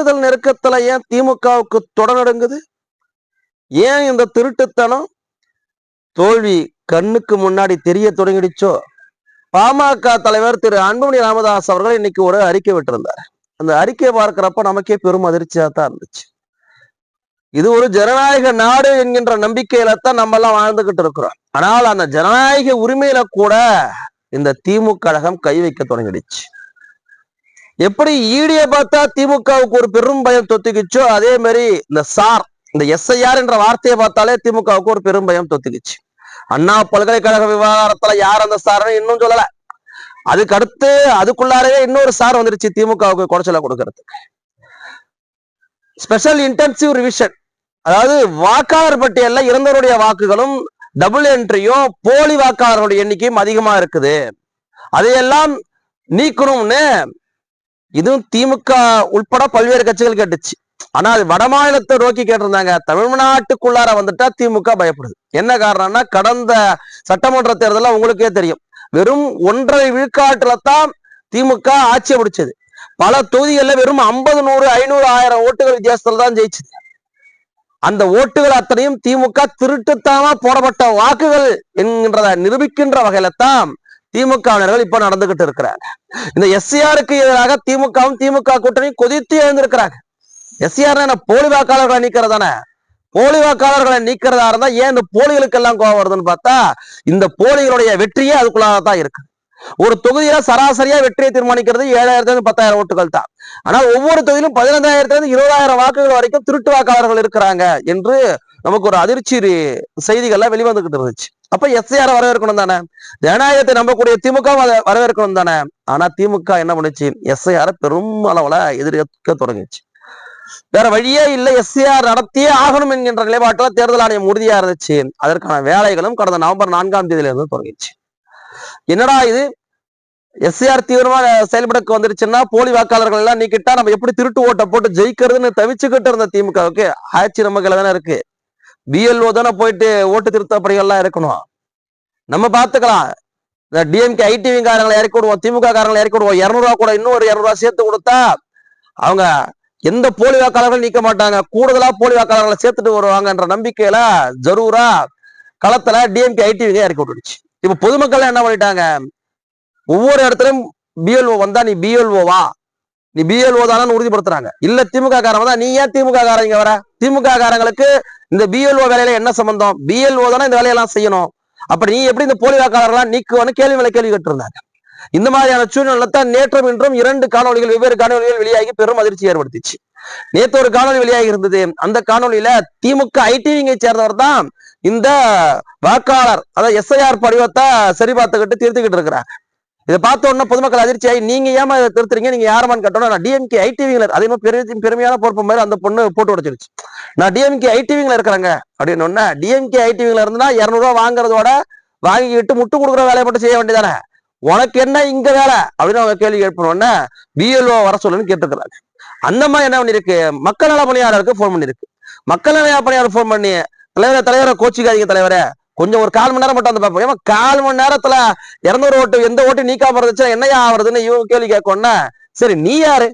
தேர்தல் நெருக்கத்துல ஏன் திமுகவுக்கு தொடநடுங்குது ஏன் இந்த திருட்டுத்தனம்? தோல்வி கண்ணுக்கு முன்னாடி தெரிய தொடங்கிடுச்சோ? பாமக தலைவர் திரு அன்புமணி ராமதாஸ் அவர்கள் இன்னைக்கு ஒரு அறிக்கை விட்டிருந்தார். அந்த அறிக்கையை பார்க்கிறப்ப நமக்கே பெரும் அதிர்ச்சியா தான் இருந்துச்சு. இது ஒரு ஜனநாயக நாடு என்கின்ற நம்பிக்கையில தான் நம்ம எல்லாம் வாழ்ந்துகிட்டு இருக்கிறோம். ஆனால் அந்த ஜனநாயக உரிமையில கூட இந்த திமுக கழகம் கை வைக்க தொடங்கிடுச்சு. எப்படி ஈடிய பார்த்தா திமுகவுக்கு ஒரு பெரும் பயம் தொத்துக்கிச்சோ அதே மாதிரி இந்த சார் இந்த எஸ்ஐஆர் என்ற வார்த்தையை பார்த்தாலே திமுகவுக்கு ஒரு பெரும் பயம் தொத்துக்கிச்சு. அண்ணா பல்கலைக்கழக விவகாரத்துல யார் அந்த சார்னு இன்னும் சொல்லல. அதுக்கு அடுத்து அதுக்குள்ளாரவே இன்னொரு சார் வந்துருச்சு திமுகவுக்கு குறைச்சல கொடுக்கறதுக்கு. ஸ்பெஷல் இன்டென்சிவ் ரிவிஷன் அதாவது வாக்காளர் பட்டியல்ல இறந்தவருடைய வாக்குகளும் டபுள் என்ட்ரியும் போலி வாக்காளர்களுடைய எண்ணிக்கையும் அதிகமா இருக்குது. அதையெல்லாம் நீக்கணும்னு இதுவும் திமுக உள்பட பல்வேறு கட்சிகள் கேட்டுச்சு. ஆனா அது வட மாநிலத்தை நோக்கி கேட்டிருந்தாங்க. தமிழ்நாட்டுக்குள்ளார வந்துட்டா திமுக பயப்படுது. என்ன காரணம்னா கடந்த சட்டமன்ற தேர்தலில் உங்களுக்கே தெரியும். வெறும் ஒன்றரை விழுக்காட்டுல தான் திமுக ஆட்சியை பிடிச்சது பல தொகுதிகளில் வெறும் ஐம்பது நூறு ஐநூறு ஆயிரம் ஓட்டுகள் வித்தியாசத்துல தான் ஜெயிச்சது. அந்த ஓட்டுகள் அத்தனையும் திமுக திருட்டுத்தாமா போடப்பட்ட வாக்குகள் என்கின்றத நிரூபிக்கின்ற வகையில தான் திமுகவினர்கள் இப்ப நடந்துகிட்டு இருக்கிறாங்க இந்த எஸ்சிஆருக்கு எதிராக திமுகவும் திமுக கூட்டணி கொதித்து எழுந்திருக்கிறாங்க. எஸ்சிஆர் போலி வாக்காளர்களை நீக்கிறதானே போலி வாக்காளர்களை நீக்கிறதா இருந்தா ஏன் இந்த போலிகளுக்கு எல்லாம் கோவம் வருதுன்னு பார்த்தா இந்த போலிகளுடைய வெற்றியே அதுக்குள்ளாகத்தான் இருக்கு. ஒரு தொகுதியில சராசரியா வெற்றியை தீர்மானிக்கிறது ஏழாயிரத்துல இருந்து பத்தாயிரம் ஓட்டுகள் தான். ஆனால் ஒவ்வொரு தொகுதியிலும் பதினைந்தாயிரத்துல இருந்து இருபதாயிரம் வாக்குகள் வரைக்கும் திருட்டு வாக்காளர்கள் இருக்கிறாங்க என்று நமக்கு ஒரு அதிர்ச்சி செய்திகள்லாம் வெளிவந்துகிட்டு இருந்துச்சு. அப்ப எஸ்ஐஆர் வரவேற்கணும் தானே? ஜனநாயகத்தை நம்பக்கூடிய திமுக வரவேற்கணும் தானே? ஆனா திமுக என்ன பண்ணுச்சு? எஸ்ஐஆர் பெரும் அளவுல எதிர்க்க தொடங்கிச்சு. வேற வழியே இல்லை. எஸ்ஐஆர் நடத்தியே ஆகணும் என்கின்ற நிலைப்பாட்டில் தேர்தல் ஆணையம் உறுதியா இருந்துச்சு. அதற்கான வேலைகளும் கடந்த நவம்பர் நான்காம் தேதியில இருந்து தொடங்கிச்சு. என்னடா இது? எஸ்ஆர் தீவிரமா செயல்படக்கு வந்துருச்சுன்னா போலி வாக்காளர்கள் எல்லாம் நீக்கிட்டா நம்ம எப்படி திருட்டு ஓட்டை போட்டு ஜெயிக்கிறதுன்னு தவிச்சுக்கிட்டு இருந்த திமுகவுக்கு ஆட்சி நம்ம கையில தானே இருக்கு. பிஎல்ஓ தானே போயிட்டு ஓட்டு திருத்த பணிகள்லாம் இருக்கணும். நம்ம பார்த்துக்கலாம். இந்த டிஎம்கே ஐடிவி காரங்களை இறக்கி விடுவோம். திமுக காரங்களை இறக்கி விடுவோம். இரநூறுவா கூட இன்னும் ஒரு இரநூறுவா சேர்த்து கொடுத்தா அவங்க எந்த போலி வாக்காளர்களும் நீக்க மாட்டாங்க. கூடுதலா போலி வாக்காளர்களை சேர்த்துட்டு வருவாங்கன்ற நம்பிக்கையில ஜரூரா களத்துல டிஎம்கே ஐடிவிங்க இறக்கி விட்டுடுச்சு. இப்ப பொதுமக்கள் என்ன பண்ணிட்டாங்க? ஒவ்வொரு இடத்துலயும் பிஎல்ஓ வந்தா நீ பிஎல்ஓவா நீ பிஎல்ஓ தானு உறுதிப்படுத்துறாங்க. இல்ல திமுக காரங்க தான் நீ ஏன் திமுக காரங்க வர? திமுக காரங்களுக்கு இந்த பிஎல்ஓ வேலையில என்ன சம்பந்தம்? பிஎல்ஓ தானே இந்த வேலையெல்லாம் செய்யணும். அப்படி நீ எப்படி இந்த போலி வாக்காளர்லாம் நீக்குவன்னு கேள்வி மேல கேள்வி கேட்டிருந்தாங்க. இந்த மாதிரியான சூழ்நிலை தான் நேற்றும் இன்றும் இரண்டு காணொலிகள் வெவ்வேறு காணொலிகள் வெளியாகி பெரும் அதிர்ச்சி ஏற்படுத்திச்சு. நேத்து ஒரு காணொலி வெளியாகி இருந்தது. அந்த காணொலியில திமுக ஐடிவிங்கை சேர்ந்தவர் தான் இந்த வாக்காளர் அதாவது எஸ்ஐஆர் படிவத்தை சரி பார்த்துக்கிட்டு திருத்திக்கிட்டு இருக்கிறாங்க இதை பார்த்த உடனே பொதுமக்கள் அதிர்ச்சி ஆகி நீங்க ஏமா இதை திருத்துறீங்க? நீங்க யாரமான்னு கேட்டோம் நான் டிஎம்கே ஐடிவிங்களர். அதே மாதிரி பெரிய பெருமையான பொறுப்பு மாதிரி அந்த பொண்ணு போட்டு உடைச்சிருச்சு. நான் டிஎம்கே ஐடிவிங்கள இருக்கிறேங்க. அப்படின்னு ஒன்னா டிஎம்கே ஐடிவிங்கள இருந்தா இரநூறுவா வாங்குறதோட வாங்கிக்கிட்டு முட்டு கொடுக்குற வேலையை மட்டும் செய்ய வேண்டியதானே? உனக்கு என்ன இங்க வேலை? அப்படின்னு அவங்க கேள்வி கேட்போம்னா பிஎல்ஓ வர சொல்லுன்னு கேட்டுக்கிறாங்க அந்த மாதிரி என்ன பண்ணிருக்கு மக்கள் நல பணியாளருக்கு ஃபோன் பண்ணிருக்கு மக்கள் நல பணியாளர் ஃபோன் பண்ணி தலைவரை தலைவரை கோச்சிக்காதீங்க தலைவரே. கொஞ்சம் ஒரு கால் மணி நேரம் மட்டும் வந்து பார்ப்போம். ஏமா கால் மணி நேரத்துல இரநூறு ஓட்டு எந்த ஓட்டு நீக்காம இருந்துச்சுன்னா என்னையா ஆகுறதுன்னு இவங்க கேள்வி கேட்கணும்னா சரி நீ யாரு?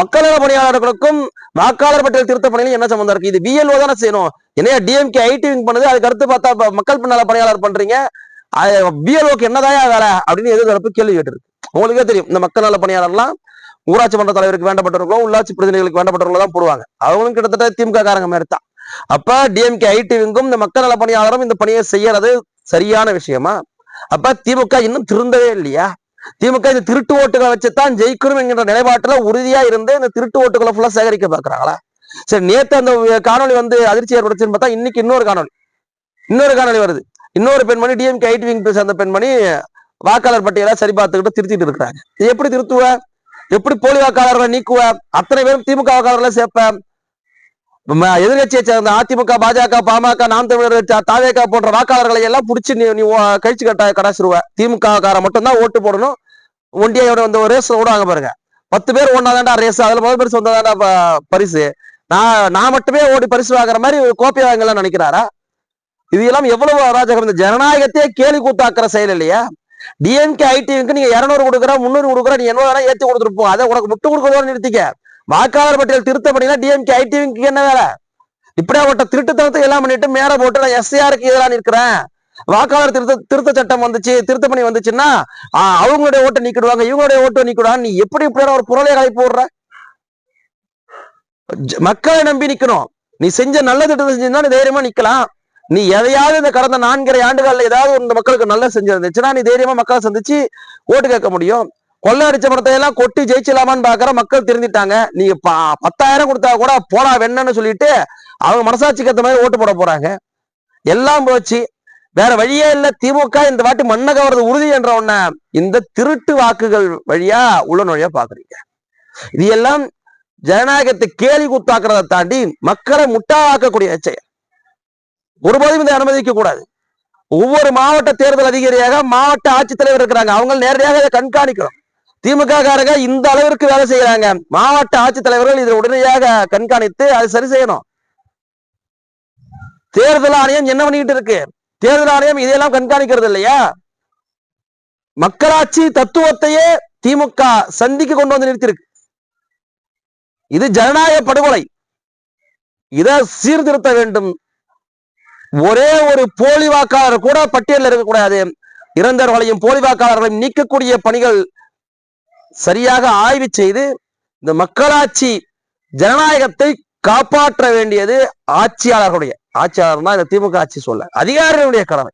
மக்கள் நல பணியாளர்களுக்கும் வாக்காளர் பட்டியல் திருத்த பணியிலும் என்ன சம்பந்தம் இருக்கு? இது பிஎல்ஓ தானே செய்யணும். என்னையா டிஎம்கே ஐடி விங் பண்ணுது அதுக்கு அடுத்து பார்த்தா மக்கள் நல பணியாளர் பண்றீங்க. பிஎல்ஓக்கு என்னதாயா வேலை? அப்படின்னு எதிர்ப்பு கேள்வி கேட்டிருக்கு. உங்களுக்கே தெரியும் இந்த மக்கள் நல பணியாளர்லாம் ஊராட்சி மன்ற தலைவருக்கு வேண்டப்பட்டவர்களோ உள்ளாட்சி பிரதிநிதிகளுக்கு வேண்டப்பட்டவர்களோ தான் போடுவாங்க. அவங்களும் கிட்டத்தட்ட திமுக காரங்க மாதிரி தான். அப்ப டிஎம்கே ஐடிவிங்கும் இந்த மக்கள் நல பணியாளரும் இந்த பணியை செய்யறது சரியான விஷயமா? அப்ப திமுக இன்னும் திருந்தவே இல்லையா? திமுக இந்த திருட்டு ஓட்டுகளை வச்சுதான் ஜெயிக்கணும் என்கிற நிலைப்பாட்டுல உறுதியா இருந்து இந்த திருட்டு ஓட்டுகளை ஃபுல்லா சேகரிக்க பாக்குறாங்களா சரி நேத்து அந்த காணொலி வந்து அதிர்ச்சி ஏற்படுச்சுன்னு பார்த்தா இன்னைக்கு இன்னொரு காணொலி இன்னொரு காணொலி வருது. இன்னொரு பெண்மணி டிஎம்கே ஐடிவிங் சேர்ந்த பெண்மணி வாக்காளர் பட்டியலை சரி பார்த்துக்கிட்டு திருத்திட்டு இருக்கிறாங்க. எப்படி திருத்துவ? எப்படி போலி வாக்காளர்களை நீக்குவ? அத்தனை பேரும் திமுக வாக்காளர்களை சேர்ப்ப? எதிர்கட்சியை சேர்ந்த அதிமுக பாஜக பாமக நாம் தமிழர் தாவேகா போன்ற வாக்காளர்களை எல்லாம் பிடிச்சி நீ நீ கழிச்சு கட்ட கடாசிருவ திமுக கார மட்டும்தான் ஓட்டு போடணும். ஒண்டியோட வந்து ஒரு ரேஸ் ஓடுவாங்க பாருங்க. பத்து பேர் ஒன்னாதாண்டா ரேஸ் அதுல முதல் பரிசு வந்தாதாண்டா பரிசு. நான் நான் மட்டுமே ஓடி பரிசு வாங்குற மாதிரி கோப்பை வாங்கலாம் நினைக்கிறாரா? இது எல்லாம் எவ்வளவு அராஜகம். இந்த ஜனநாயகத்தையே கேலி கூத்தாக்குற செயல் இல்லையா? டிஎம்கே ஐடிக்கு நீங்க இருநூறு கொடுக்குற முந்நூறு கொடுக்குற நீ என்ன வேணா ஏற்றி கொடுத்துருப்போம் அதை உனக்கு முட்டு கொடுக்கறதோட நிறுத்திக்க. வாக்காளர் பட்டியல் திருத்த பண்ணினா டிஎம்கே ஐடிவிக்கு என்ன வேலை? இப்படியாப்பட்ட திருட்டுத்தனத்தை எல்லாம் பண்ணிட்டு மேல போட்டு நான் எஸ்ஐஆருக்கு எதிராக நிற்கிறேன். வாக்காளர் திருத்த திருத்த சட்டம் வந்துச்சு திருத்த பண்ணி வந்துச்சுன்னா அவங்களுடைய ஓட்டை நீக்கிடுவாங்க இவங்களுடைய ஓட்டை நீக்கிடுவாங்க. நீ எப்படி இப்படியான ஒரு புரளை கலை போடுற? மக்களை நம்பி நிக்கணும். நீ செஞ்ச நல்ல திட்டத்தை செஞ்சிருந்தா நீ தைரியமா நிக்கலாம். நீ எதையாவது இந்த கடந்த நான்கரை ஆண்டுகள்ல ஏதாவது இந்த மக்களுக்கு நல்ல செஞ்சிருந்துச்சுன்னா நீ தைரியமா மக்களை சந்திச்சு ஓட்டு கேட்க முடியும். கொள்ளை அடிச்ச படத்தை எல்லாம் கொட்டி ஜெயிச்சலாமான்னு பாக்குற மக்கள் திருந்திட்டாங்க. நீங்க பத்தாயிரம் கொடுத்தா கூட போடா வேணும்னு சொல்லிட்டு அவங்க மனசாட்சிக்கு ஏத்த மாதிரி ஓட்டு போட போறாங்க. எல்லாம் போச்சு. வேற வழியே இல்ல. திமுக இந்த வாட்டி மண்ணை கவர்றது உறுதி என்ற ஒன்ன இந்த திருட்டு வாக்குகள் வழியா உள்ள நுழைய பாக்குறீங்க இது எல்லாம் ஜனநாயகத்தை கேலி குத்தாக்குறதை தாண்டி மக்களை முட்டாளாக்கக்கூடிய செயல் ஒருபோதும் இதை அனுமதிக்க கூடாது. ஒவ்வொரு மாவட்ட தேர்தல் அதிகாரியாக மாவட்ட ஆட்சித்தலைவர் இருக்கிறாங்க. அவங்க நேரடியாக இதை கண்காணிக்கணும். திமுக காரங்க இந்த அளவிற்கு வேலை செய்யறாங்க. மாவட்ட ஆட்சித்தலைவர்கள் இதை உடனடியாக கண்காணித்து அதை சரி செய்யணும். தேர்தல் ஆணையம் என்ன பண்ணிட்டு இருக்கு? தேர்தல் ஆணையம் இதையெல்லாம் கண்காணிக்கிறது இல்லையா? மக்களாட்சி தத்துவத்தையே திமுக சந்திக்கு கொண்டு வந்து நிறுத்தியிருக்கு. இது ஜனநாயக படுகொலை. இதை சீர்திருத்த வேண்டும். ஒரே ஒரு போலி வாக்காளர் கூட பட்டியலில் இருக்கக்கூடாது. இறந்தவர்களையும் போலி வாக்காளர்களையும் நீக்கக்கூடிய பணிகள் சரியாக ஆய்வு செய்து இந்த மக்களாட்சி ஜனநாயகத்தை காப்பாற்ற வேண்டியது ஆட்சியாளர்களுடைய ஆட்சியாளர் தான் இந்த திமுக ஆட்சி சொல்ல அதிகாரிகளுடைய கடமை.